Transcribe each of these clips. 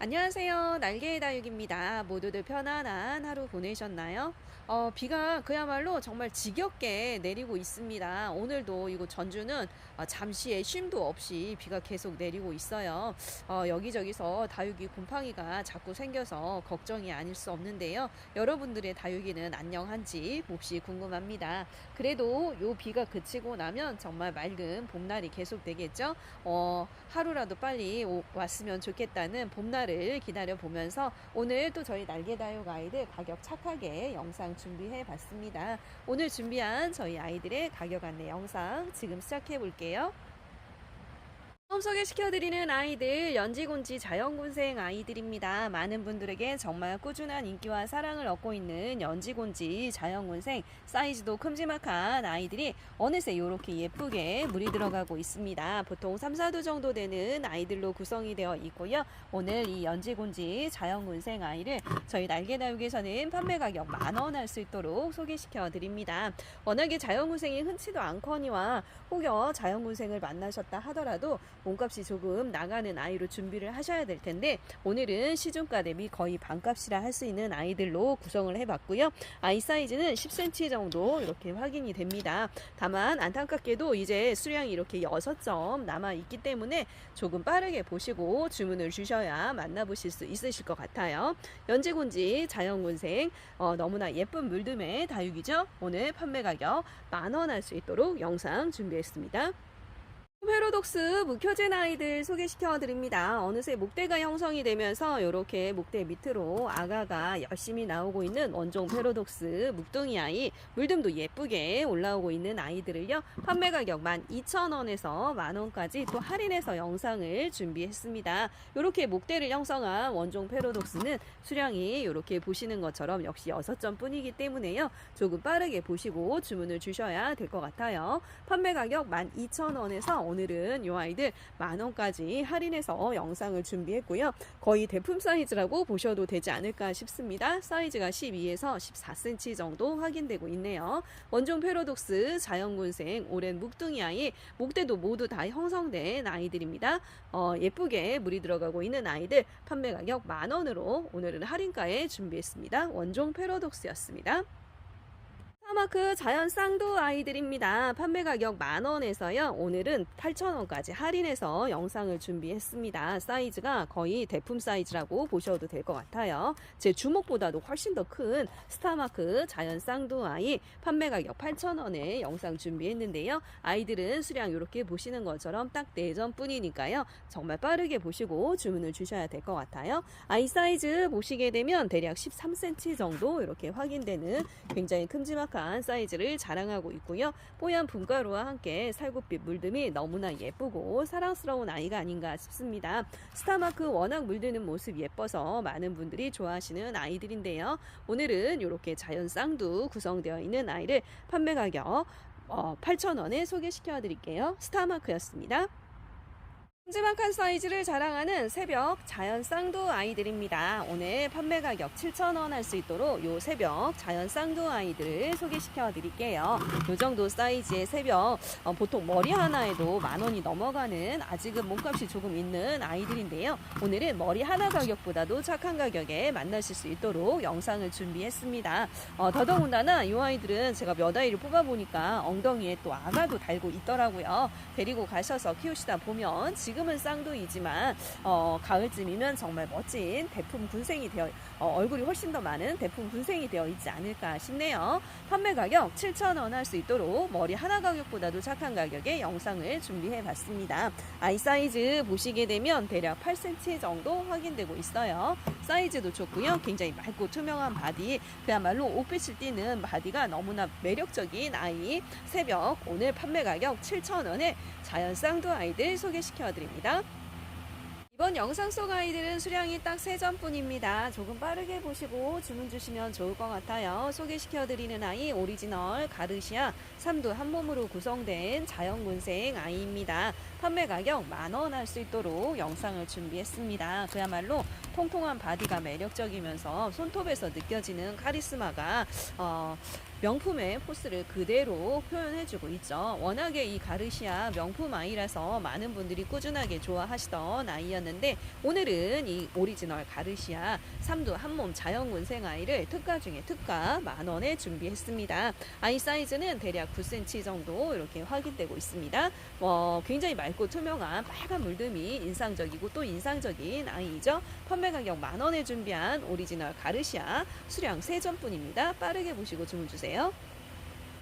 안녕하세요. 날개의 다육입니다. 모두들 편안한 하루 보내셨나요? 어, 비가 그야말로 정말 지겹게 내리고 있습니다. 오늘도 이곳 전주는 어, 잠시의 쉼도 없이 비가 계속 내리고 있어요. 어, 여기저기서 다육이 곰팡이가 자꾸 생겨서 걱정이 아닐 수 없는데요. 여러분들의 다육이는 안녕한지 몹시 궁금합니다. 그래도 요 비가 그치고 나면 정말 맑은 봄날이 계속 되겠죠? 어, 하루라도 빨리 오- 왔으면 좋겠다는 봄날 을 기다려 보면서 오늘 또 저희 날개다육 아이들 가격 착하게 영상 준비해 봤습니다. 오늘 준비한 저희 아이들의 가격 안내 영상 지금 시작해 볼게요. 소개시켜드리는 아이들 연지곤지 자연군생 아이들입니다. 많은 분들에게 정말 꾸준한 인기와 사랑을 얻고 있는 연지곤지 자연군생 사이즈도 큼지막한 아이들이 어느새 이렇게 예쁘게 물이 들어가고 있습니다. 보통 3, 4도 정도 되는 아이들로 구성이 되어 있고요. 오늘 이 연지곤지 자연군생 아이를 저희 날개다육에서는 판매 가격 만원 할 수 있도록 소개시켜 드립니다. 워낙에 자연군생이 흔치도 않거니와 혹여 자연군생을 만나셨다 하더라도 몸값이 조금 나가는 아이로 준비를 하셔야 될 텐데 오늘은 시중가 대비 거의 반값이라 할 수 있는 아이들로 구성을 해봤고요. 아이 사이즈는 10cm 정도 이렇게 확인이 됩니다. 다만 안타깝게도 이제 수량이 이렇게 6점 남아 있기 때문에 조금 빠르게 보시고 주문을 주셔야 만나보실 수 있으실 것 같아요. 연지곤지 자연군생 어, 너무나 예쁜 물듬의 다육이죠. 오늘 판매 가격 만원 할 수 있도록 영상 준비했습니다. 페로독스 묵혀진 아이들 소개시켜 드립니다. 어느새 목대가 형성이 되면서 이렇게 목대 밑으로 아가가 열심히 나오고 있는 원종 페로독스 묵둥이 아이 물듬도 예쁘게 올라오고 있는 아이들을요 판매 가격 12,000원에서 만원까지 또 할인해서 영상을 준비했습니다. 이렇게 목대를 형성한 원종 페로독스는 수량이 이렇게 보시는 것처럼 역시 6점 뿐이기 때문에요 조금 빠르게 보시고 주문을 주셔야 될 것 같아요. 판매 가격 12,000원에서 오늘은 이 아이들 만원까지 할인해서 영상을 준비했고요. 거의 대품 사이즈라고 보셔도 되지 않을까 싶습니다. 사이즈가 12에서 14cm 정도 확인되고 있네요. 원종 페로독스 자연군생 오랜 묵둥이 아이 목대도 모두 다 형성된 아이들입니다. 어, 예쁘게 물이 들어가고 있는 아이들 판매 가격 만원으로 오늘은 할인가에 준비했습니다. 원종 페로독스였습니다. 사마크 자연 쌍도 아이들입니다. 판매 가격 만원에서요. 오늘은 8천원까지 할인해서 영상을 준비했습니다. 사이즈가 거의 대품 사이즈라고 보셔도 될 것 같아요. 제 주먹보다도 훨씬 더 큰 스타마크 자연 쌍도 아이 판매 가격 8천원에 영상 준비했는데요. 아이들은 수량 이렇게 보시는 것처럼 딱 4점 뿐이니까요. 정말 빠르게 보시고 주문을 주셔야 될 것 같아요. 아이 사이즈 보시게 되면 대략 13cm 정도 이렇게 확인되는 굉장히 큼지막한 사이즈를 자랑하고 있고요. 뽀얀 분가루와 함께 살구빛 물듬이 너무나 예쁘고 사랑스러운 아이가 아닌가 싶습니다. 스타마크 워낙 물드는 모습 예뻐서 많은 분들이 좋아하시는 아이들인데요. 오늘은 이렇게 자연 쌍두 구성되어 있는 아이를 판매 가격 어, 8,000원에 소개시켜 드릴게요. 스타마크였습니다. 큼지막 한 사이즈를 자랑하는 새벽 자연 쌍두 아이들입니다. 오늘 판매 가격 7,000원 할 수 있도록 요 새벽 자연 쌍두 아이들을 소개시켜 드릴게요. 요 정도 사이즈의 새벽 어, 보통 머리 하나에도 만 원이 넘어가는 아직은 몸값이 조금 있는 아이들인데요. 오늘은 머리 하나 가격보다도 착한 가격에 만나실 수 있도록 영상을 준비했습니다. 어, 더더군다나 이 아이들은 제가 몇 아이를 뽑아보니까 엉덩이에 또 아가도 달고 있더라고요. 데리고 가셔서 키우시다 보면 지금 은 쌍둥이지만 어, 가을쯤이면 정말 멋진 대품 군생이 되어 어, 얼굴이 훨씬 더 많은 대품 군생이 되어 있지 않을까 싶네요. 판매 가격 7,000원 할 수 있도록 머리 하나 가격보다도 착한 가격에 영상을 준비해 봤습니다. 아이 사이즈 보시게 되면 대략 8cm 정도 확인되고 있어요. 사이즈도 좋고요. 굉장히 맑고 투명한 바디, 그야말로 옷빛을 띠는 바디가 너무나 매력적인 아이. 새벽 오늘 판매 가격 7,000원에 자연 쌍두 아이들 소개시켜 드립니다. 이번 영상 속 아이들은 수량이 딱 3점뿐입니다. 조금 빠르게 보시고 주문 주시면 좋을 것 같아요. 소개시켜드리는 아이 오리지널 가르시아 삼두 한 몸으로 구성된 자연군생 아이입니다. 판매 가격 만원 할 수 있도록 영상을 준비했습니다. 그야말로 통통한 바디가 매력적이면서 손톱에서 느껴지는 카리스마가 어, 명품의 포스를 그대로 표현해주고 있죠. 워낙에 이 가르시아 명품 아이라서 많은 분들이 꾸준하게 좋아하시던 아이였는데 오늘은 이 오리지널 가르시아 삼두 한몸 자연군생 아이를 특가 중에 특가 만 원에 준비했습니다. 아이 사이즈는 대략 9cm 정도 이렇게 확인되고 있습니다. 어, 굉장히 맑고 투명한 빨간 물듬이 인상적이고 또 인상적인 아이이죠. 판매 가격 만 원에 준비한 오리지널 가르시아 수량 3점뿐입니다. 빠르게 보시고 주문 주세요. 보내주세요.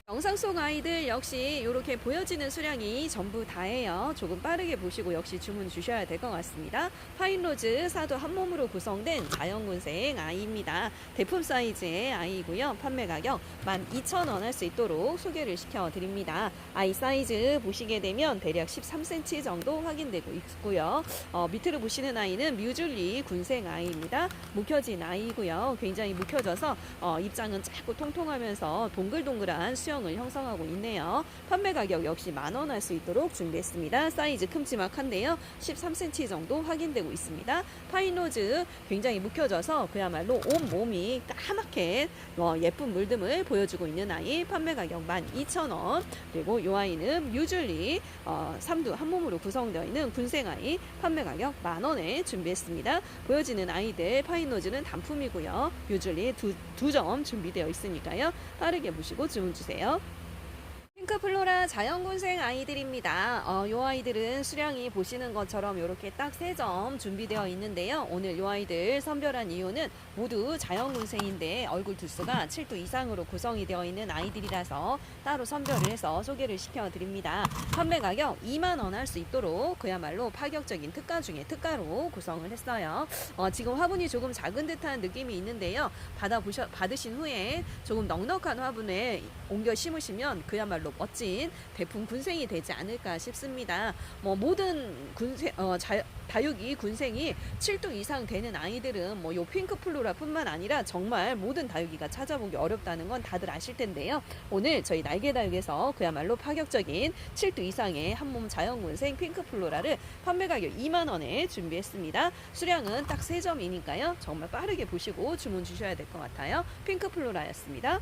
영상 속 아이들 역시 이렇게 보여지는 수량이 전부 다예요. 조금 빠르게 보시고 역시 주문 주셔야 될 것 같습니다. 파인로즈 사도 한 몸으로 구성된 자연군생 아이입니다. 대품 사이즈의 아이고요. 판매 가격 12,000원 할 수 있도록 소개를 시켜드립니다. 아이 사이즈 보시게 되면 대략 13cm 정도 확인되고 있고요. 어, 밑으로 보시는 아이는 뮤줄리 군생 아이입니다. 묵혀진 아이고요. 굉장히 묵혀져서 어, 입장은 작고 통통하면서 동글동글한 수 영을 형성하고 있네요. 판매 가격 역시 만원 할 수 있도록 준비했습니다. 사이즈 큼지막한데요. 13cm 정도 확인되고 있습니다. 파인로즈 굉장히 묵혀져서 그야말로 온 몸이 까맣게 어, 예쁜 물듬을 보여주고 있는 아이 판매 가격 12,000원 그리고 이 아이는 뮤즐리 어, 삼두 한 몸으로 구성되어 있는 군생 아이 판매 가격 만 원에 준비했습니다. 보여지는 아이들 파인로즈는 단품이고요. 뮤즐리 두 두 점 준비되어 있으니까요. 빠르게 보시고 주문 주세요. 만나요. 핑크 플로라 자연군생 아이들입니다. 어, 요 아이들은 수량이 보시는 것처럼 이렇게 딱 세 점 준비되어 있는데요. 오늘 요 아이들 선별한 이유는 모두 자연군생인데 얼굴 두수가 7두 이상으로 구성이 되어 있는 아이들이라서 따로 선별을 해서 소개를 시켜드립니다. 판매 가격 2만 원 할 수 있도록 그야말로 파격적인 특가 중에 특가로 구성을 했어요. 어, 지금 화분이 조금 작은 듯한 느낌이 있는데요. 받아 보셔 받으신 후에 조금 넉넉한 화분에 옮겨 심으시면 그야말로 멋진 대품 군생이 되지 않을까 싶습니다. 뭐 모든 군생 어, 자, 다육이 군생이 7두 이상 되는 아이들은 뭐 요 핑크 플로라뿐만 아니라 정말 모든 다육이가 찾아보기 어렵다는 건 다들 아실 텐데요. 오늘 저희 날개 다육에서 그야말로 파격적인 7두 이상의 한몸 자연군생 핑크 플로라를 판매 가격 2만 원에 준비했습니다. 수량은 딱 3점이니까요. 정말 빠르게 보시고 주문 주셔야 될 것 같아요. 핑크 플로라였습니다.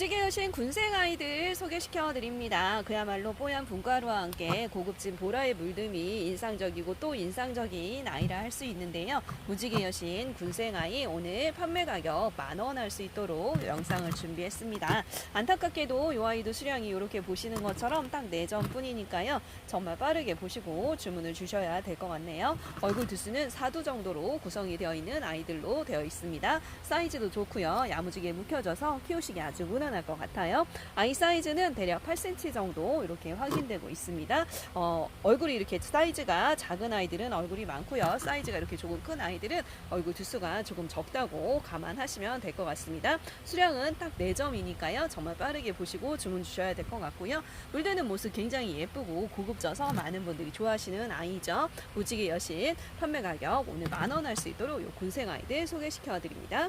무지개 여신 군생 아이들 소개시켜 드립니다. 그야말로 뽀얀 분가루와 함께 고급진 보라의 물듬이 인상적이고 또 인상적인 아이라 할 수 있는데요. 무지개 여신 군생 아이 오늘 판매 가격 만 원 할 수 있도록 영상을 준비했습니다. 안타깝게도 이 아이도 수량이 이렇게 보시는 것처럼 딱 4점 뿐이니까요. 정말 빠르게 보시고 주문을 주셔야 될 것 같네요. 얼굴 두수는 4두 정도로 구성이 되어 있는 아이들로 되어 있습니다. 사이즈도 좋고요. 야무지게 묵혀져서 키우시기 아주 무난 할것 같아요. 아이 사이즈는 대략 8cm 정도 이렇게 확인되고 있습니다. 어, 얼굴이 이렇게 사이즈가 작은 아이들은 얼굴이 많고요. 사이즈가 이렇게 조금 큰 아이들은 얼굴 두수가 조금 적다고 감안하시면 될 것 같습니다. 수량은 딱 4점이니까요. 정말 빠르게 보시고 주문 주셔야 될 것 같고요. 물드는 모습 굉장히 예쁘고 고급져서 많은 분들이 좋아하시는 아이죠. 무지개 여신 판매 가격 오늘 만 원 할 수 있도록 요 군생 아이들 소개시켜 드립니다.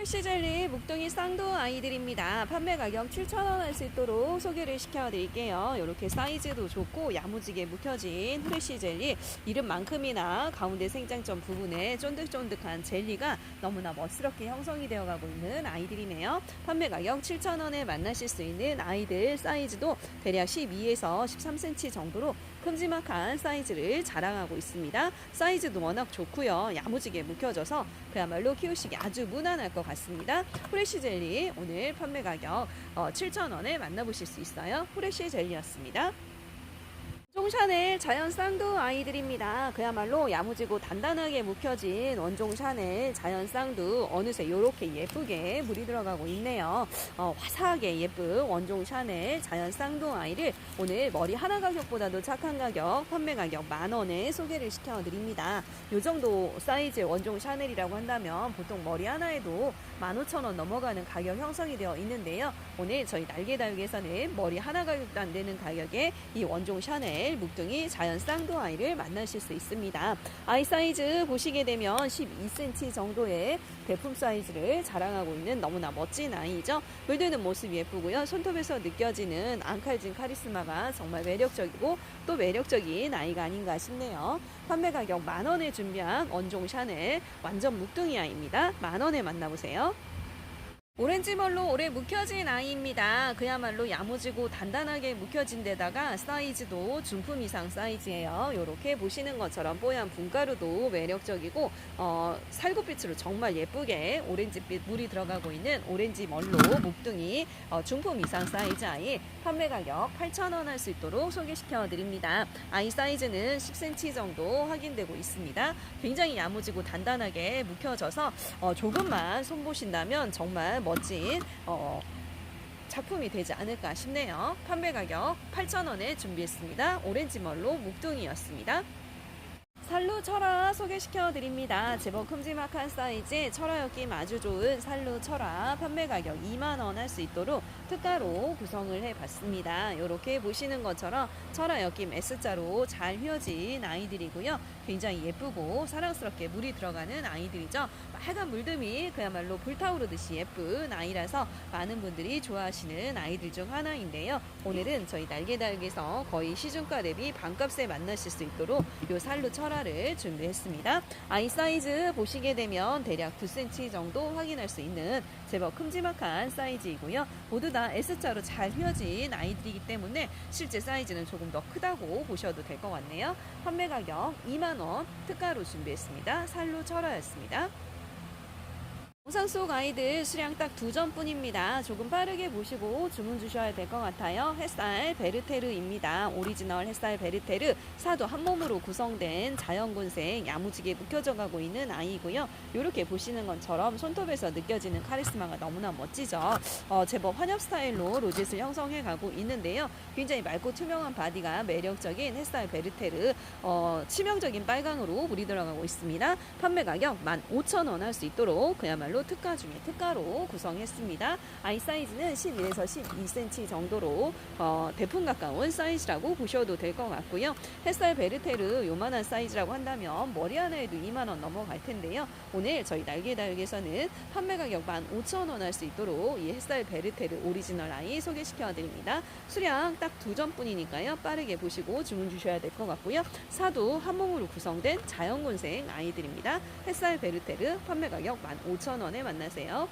헬시젤리 묵둥이 쌍도 아이들입니다. 판매 가격 7,000원 할 수 있도록 소개를 시켜드릴게요. 이렇게 사이즈도 좋고 야무지게 묵혀진 프레쉬 젤리 이름만큼이나 가운데 생장점 부분에 쫀득쫀득한 젤리가 너무나 멋스럽게 형성이 되어가고 있는 아이들이네요. 판매 가격 7,000원에 만나실 수 있는 아이들 사이즈도 대략 12에서 13cm 정도로 큼지막한 사이즈를 자랑하고 있습니다. 사이즈도 워낙 좋고요. 야무지게 묵혀져서 그야말로 키우시기 아주 무난할 것 같 습니다. 프레쉬 젤리 오늘 판매 가격 어, 7,000원에 만나보실 수 있어요. 프레쉬 젤리였습니다. 샤넬 자연 쌍두 아이들입니다. 그야말로 야무지고 단단하게 묵혀진 원종 샤넬 자연 쌍두 어느새 이렇게 예쁘게 물이 들어가고 있네요. 어, 화사하게 예쁜 원종 샤넬 자연 쌍두 아이를 오늘 머리 하나 가격보다도 착한 가격 판매 가격 만 원에 소개를 시켜드립니다. 이 정도 사이즈의 원종 샤넬이라고 한다면 보통 머리 하나에도 15,000원 넘어가는 가격 형성이 되어 있는데요. 오늘 저희 날개 다육에서는 머리 하나 가격도 안 되는 가격에 이 원종 샤넬 스타일 묵둥이 자연 쌍두 아이를 만나실 수 있습니다. 아이 사이즈 보시게 되면 12cm 정도의 대품 사이즈를 자랑하고 있는 너무나 멋진 아이죠. 물드는 모습이 예쁘고요. 손톱에서 느껴지는 앙칼진 카리스마가 정말 매력적이고 또 매력적인 아이가 아닌가 싶네요. 판매 가격 만 원에 준비한 원종 샤넬 완전 묵둥이 아이입니다. 만 원에 만나보세요. 오렌지 멀로 오래 묵혀진 아이입니다. 그야말로 야무지고 단단하게 묵혀진 데다가 사이즈도 중품 이상 사이즈예요. 이렇게 보시는 것처럼 뽀얀 분가루도 매력적이고 어, 살구빛으로 정말 예쁘게 오렌지빛 물이 들어가고 있는 오렌지 멀로 묵둥이 어, 중품 이상 사이즈 아이 판매 가격 8,000원 할 수 있도록 소개시켜 드립니다. 아이 사이즈는 10cm 정도 확인되고 있습니다. 굉장히 야무지고 단단하게 묵혀져서 어, 조금만 손보신다면 정말 멋진 어, 작품이 되지 않을까 싶네요. 판매 가격 8,000원에 준비했습니다. 오렌지 멀로 묵둥이였습니다. 살루 철화 소개시켜 드립니다. 제법 큼지막한 사이즈의 철화 엮임 아주 좋은 살루 철화 판매 가격 2만 원 할 수 있도록 특가로 구성을 해 봤습니다. 이렇게 보시는 것처럼 철화 엮임 S자로 잘 휘어진 아이들이고요. 굉장히 예쁘고 사랑스럽게 물이 들어가는 아이들이죠. 빨간 물듬이 그야말로 불타오르듯이 예쁜 아이라서 많은 분들이 좋아하시는 아이들 중 하나인데요. 오늘은 저희 날개달기에서 거의 시중가 대비 반값에 만나실 수 있도록 요 살루 철화를 준비했습니다. 아이 사이즈 보시게 되면 대략 9cm 정도 확인할 수 있는 제법 큼지막한 사이즈이고요. 모두 다 S자로 잘 휘어진 아이들이기 때문에 실제 사이즈는 조금 더 크다고 보셔도 될 것 같네요. 판매 가격 2만원 특가로 준비했습니다. 살루 철화였습니다. 영상 속 아이들 수량 딱 두 점뿐입니다. 조금 빠르게 보시고 주문 주셔야 될 것 같아요. 햇살 베르테르입니다. 오리지널 햇살 베르테르 사도 한 몸으로 구성된 자연군생 야무지게 묵혀져 가고 있는 아이고요. 이렇게 보시는 것처럼 손톱에서 느껴지는 카리스마가 너무나 멋지죠. 어, 제법 환엽 스타일로 로젯을 형성해 가고 있는데요. 굉장히 맑고 투명한 바디가 매력적인 햇살 베르테르 어, 치명적인 빨강으로 물이 들어가고 있습니다. 판매 가격 15,000원 할 수 있도록 그야말로 특가 중에 특가로 구성했습니다. 아이 사이즈는 11에서 12cm 정도로 어, 대품 가까운 사이즈라고 보셔도 될 것 같고요. 햇살 베르테르 요만한 사이즈라고 한다면 머리 하나에도 2만 원 넘어갈 텐데요. 오늘 저희 날개다육에서는 판매 가격 15,000원 할 수 있도록 이 햇살 베르테르 오리지널 아이 소개시켜 드립니다. 수량 딱 두 점뿐이니까요. 빠르게 보시고 주문 주셔야 될 것 같고요. 사도 한 몸으로 구성된 자연군생 아이들입니다. 햇살 베르테르 판매 가격 15,000원 에 만나세요.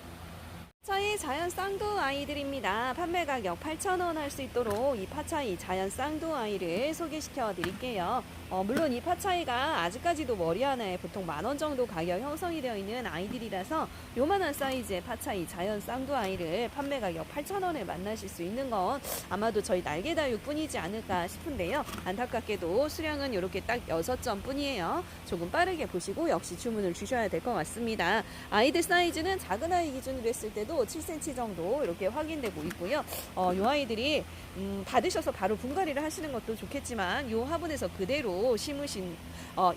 파차이 자연 쌍두 아이들입니다. 판매 가격 8,000원 할 수 있도록 이 파차이 자연 쌍두 아이를 소개시켜 드릴게요. 어, 물론 이 파차이가 아직까지도 머리 하나에 보통 만 원 정도 가격 형성이 되어 있는 아이들이라서 요만한 사이즈의 파차이 자연 쌍두 아이를 판매 가격 8,000원에 만나실 수 있는 건 아마도 저희 날개다육 뿐이지 않을까 싶은데요. 안타깝게도 수량은 이렇게 딱 6점 뿐이에요. 조금 빠르게 보시고 역시 주문을 주셔야 될 것 같습니다. 아이들 사이즈는 작은 아이 기준으로 했을 때도 7cm 정도 이렇게 확인되고 있고요. 어, 요 아이들이 음, 받으셔서 바로 분갈이를 하시는 것도 좋겠지만 요 화분에서 그대로 심으신 어,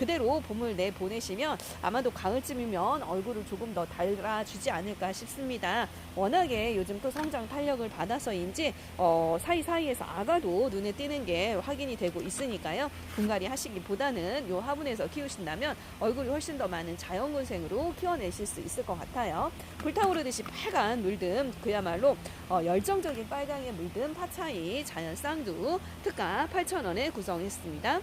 그대로 봄을 내 보내시면 아마도 가을쯤이면 얼굴을 조금 더 달아주지 않을까 싶습니다. 워낙에 요즘 또 성장 탄력을 받아서인지 어, 사이사이에서 아가도 눈에 띄는 게 확인이 되고 있으니까요. 분갈이 하시기보다는 요 화분에서 키우신다면 얼굴이 훨씬 더 많은 자연군생으로 키워내실 수 있을 것 같아요. 불타오르듯이 빨간 물듬 그야말로 어, 열정적인 빨강의 물듬 파차이 자연 쌍두 특가 8,000원에 구성했습니다.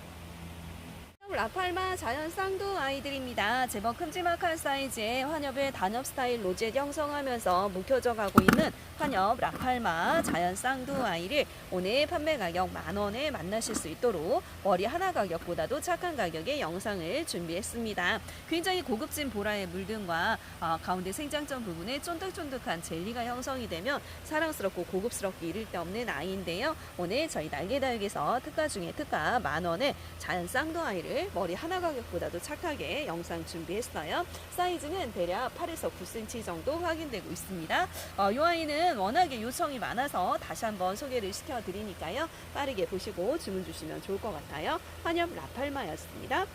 라팔마 자연 쌍두 아이들입니다. 제법 큼지막한 사이즈의 환엽의 단엽 스타일 로제 형성하면서 묵혀져 가고 있는 환엽 라팔마 자연 쌍두 아이를 오늘 판매 가격 만 원에 만나실 수 있도록 머리 하나 가격보다도 착한 가격의 영상을 준비했습니다. 굉장히 고급진 보라의 물등과 아, 가운데 생장점 부분에 쫀득쫀득한 젤리가 형성이 되면 사랑스럽고 고급스럽게 이를 데 없는 아이인데요. 오늘 저희 날개다육에서 특가 중에 특가 만 원에 자연 쌍두 아이를 머리 하나 가격보다도 착하게 영상 준비했어요. 사이즈는 대략 8에서 9cm 정도 확인되고 있습니다. 어, 이 아이는 워낙에 요청이 많아서 다시 한번 소개를 시켜드리니까요. 빠르게 보시고 주문 주시면 좋을 것 같아요. 환엽 라팔마였습니다.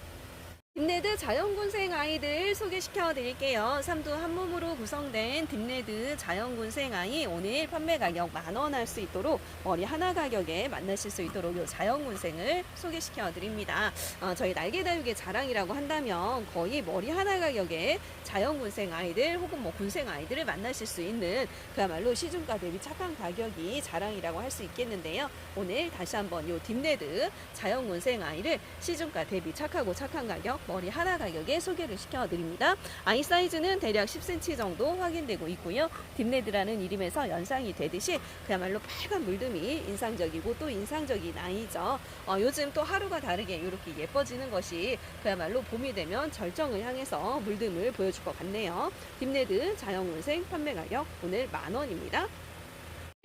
딥레드 자연군생 아이들 소개시켜 드릴게요. 삼두 한 몸으로 구성된 딥레드 자연군생 아이 오늘 판매 가격 만 원 할 수 있도록 머리 하나 가격에 만나실 수 있도록 요 자연군생을 소개시켜 드립니다. 어, 저희 날개 다육의 자랑이라고 한다면 거의 머리 하나 가격에 자연군생 아이들 혹은 뭐 군생 아이들을 만나실 수 있는 그야말로 시중가 대비 착한 가격이 자랑이라고 할 수 있겠는데요. 오늘 다시 한번 요 딥레드 자연군생 아이를 시중가 대비 착하고 착한 가격 머리 하나 가격에 소개를 시켜드립니다. 아이 사이즈는 대략 10cm 정도 확인되고 있고요. 딥레드라는 이름에서 연상이 되듯이 그야말로 빨간 물듬이 인상적이고 또 인상적인 아이죠. 어, 요즘 또 하루가 다르게 이렇게 예뻐지는 것이 그야말로 봄이 되면 절정을 향해서 물듬을 보여줄 것 같네요. 딥레드 자연군생 판매 가격 오늘 만 원입니다.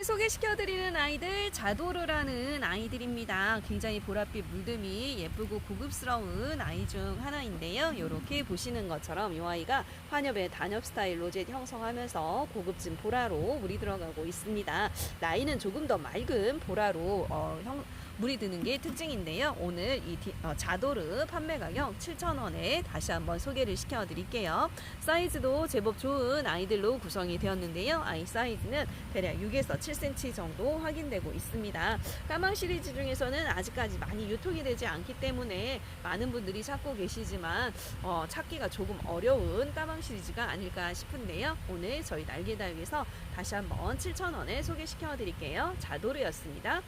소개시켜드리는 아이들 자도르라는 아이들입니다. 굉장히 보랏빛 물듬이 예쁘고 고급스러운 아이 중 하나인데요. 이렇게 보시는 것처럼 이 아이가 환엽의 단엽 스타일 로젯 형성하면서 고급진 보라로 물이 들어가고 있습니다. 나이는 조금 더 맑은 보라로 어, 형, 물이 드는 게 특징인데요. 오늘 이 디- 어, 자도르 판매 가격 7,000원에 다시 한번 소개를 시켜드릴게요. 사이즈도 제법 좋은 아이들로 구성이 되었는데요. 아이 사이즈는 대략 6에서 7cm 정도 확인되고 있습니다. 까망 시리즈 중에서는 아직까지 많이 유통이 되지 않기 때문에 많은 분들이 찾고 계시지만 어, 찾기가 조금 어려운 까망 시리즈가 아닐까 싶은데요. 오늘 저희 날개다육에서 다시 한번 7,000원에 소개시켜 드릴게요. 자도르였습니다.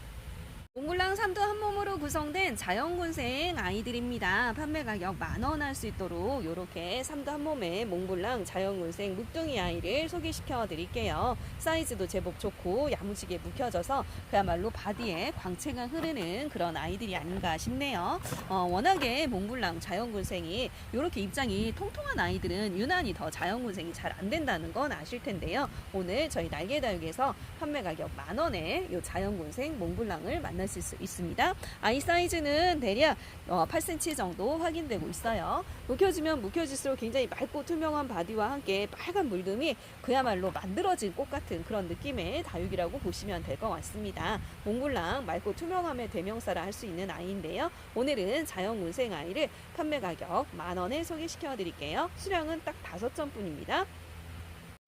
몽블랑 삼도 한 몸으로 구성된 자연군생 아이들입니다. 판매 가격 만원 할 수 있도록 이렇게 삼도 한 몸의 몽블랑 자연군생 묵둥이 아이를 소개시켜 드릴게요. 사이즈도 제법 좋고 야무지게 묵혀져서 그야말로 바디에 광채가 흐르는 그런 아이들이 아닌가 싶네요. 어, 워낙에 몽블랑 자연군생이 이렇게 입장이 통통한 아이들은 유난히 더 자연군생이 잘 안 된다는 건 아실 텐데요. 오늘 저희 날개다육에서 판매 가격 만 원에 이 자연군생 몽블랑을 만나실 수 있 습니다. 아이 사이즈는 대략 어, 8cm 정도 확인되고 있어요. 묵혀지면 묵혀질수록 굉장히 맑고 투명한 바디와 함께 빨간 물듬이 그야말로 만들어진 꽃 같은 그런 느낌의 다육이라고 보시면 될 것 같습니다. 몽블랑 맑고 투명함의 대명사라 할 수 있는 아이인데요. 오늘은 자연군생 아이를 판매 가격 만 원에 소개시켜 드릴게요. 수량은 딱 다섯 점뿐입니다.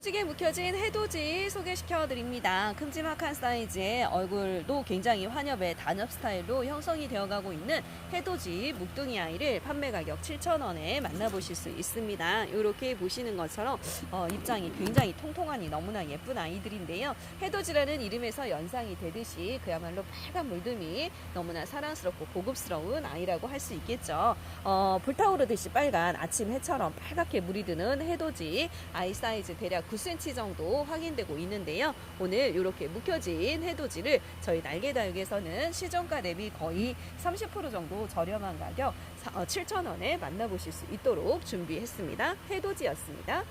찌개 묵혀진 해돋이 소개시켜 드립니다. 큼지막한 사이즈의 얼굴도 굉장히 환엽의 단엽 스타일로 형성이 되어가고 있는 해돋이 묵둥이 아이를 판매 가격 7,000원에 만나보실 수 있습니다. 이렇게 보시는 것처럼 어, 입장이 굉장히 통통하니 너무나 예쁜 아이들인데요. 해돋이라는 이름에서 연상이 되듯이 그야말로 빨간 물듬이 너무나 사랑스럽고 고급스러운 아이라고 할 수 있겠죠. 어, 불타오르듯이 빨간 아침 해처럼 빨갛게 물이 드는 해돋이 아이 사이즈 대략 9cm 정도 확인되고 있는데요. 오늘 이렇게 묵혀진 해돋이를 저희 날개다육에서는 시정가 대비 거의 30% 정도 저렴한 가격 7,000원에 만나보실 수 있도록 준비했습니다. 해돋이였습니다.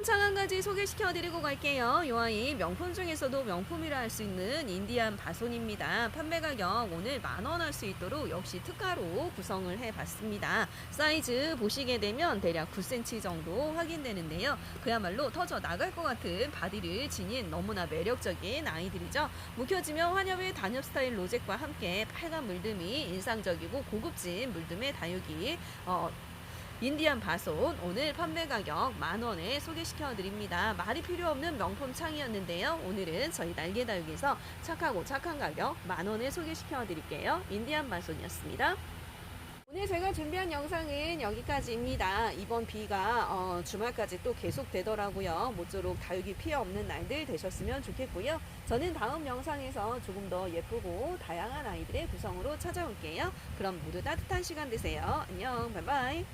품창 한 가지 소개시켜 드리고 갈게요. 이 아이 명품 중에서도 명품이라 할 수 있는 인디안 바손입니다. 판매 가격 오늘 만 원 할 수 있도록 역시 특가로 구성을 해 봤습니다. 사이즈 보시게 되면 대략 9cm 정도 확인되는데요. 그야말로 터져 나갈 것 같은 바디를 지닌 너무나 매력적인 아이들이죠. 묵혀지면 환엽의 단엽 스타일 로zet과 함께 빨간 물듬이 인상적이고 고급진 물듬의 다육이 어, 인디안 바손 오늘 판매 가격 만 원에 소개시켜 드립니다. 말이 필요 없는 명품 창이었는데요. 오늘은 저희 날개다육에서 착하고 착한 가격 만 원에 소개시켜 드릴게요. 인디안 바손이었습니다. 오늘 제가 준비한 영상은 여기까지입니다. 이번 비가 어, 주말까지 또 계속 되더라고요. 모쪼록 다육이 피해 없는 날들 되셨으면 좋겠고요. 저는 다음 영상에서 조금 더 예쁘고 다양한 아이들의 구성으로 찾아올게요. 그럼 모두 따뜻한 시간 되세요. 안녕, 바이바이.